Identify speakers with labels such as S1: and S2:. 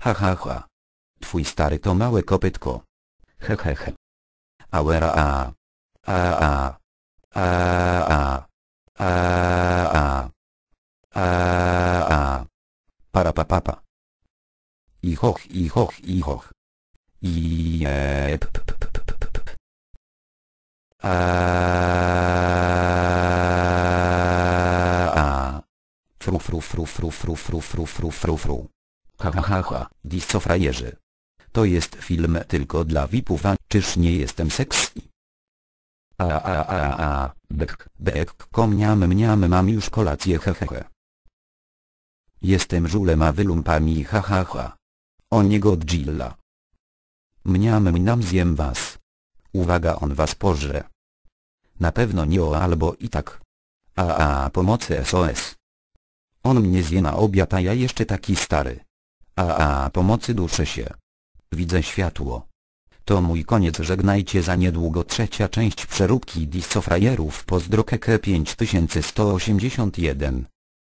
S1: Ha ha ha. Twój stary to małe kopytko. He he he. Auera a. A a. A a. A a. A a. Para pa pa pa. I hoch i hoch i hoch. I e, p. A a. Fru fru fru fru fru fru fru fru fru fru. Ha ha ha ha, disco frajerzy. To jest film tylko dla VIP-ów, a czyż nie jestem sexy? A a a a, bek, bek, komniam mniam mam już kolację hehehe. Jestem żulem a wylumpami ha ha ha. O nie Godzilla. Mniam mniam zjem was. Uwaga on was pożre. Na pewno nie o albo i tak. A a pomocy SOS. On mnie zje na obiad a ja jeszcze taki stary. A a pomocy duszę się. Widzę światło. To mój koniec żegnajcie za niedługo trzecia część przeróbki Disco Frajerów pozdro KK 5181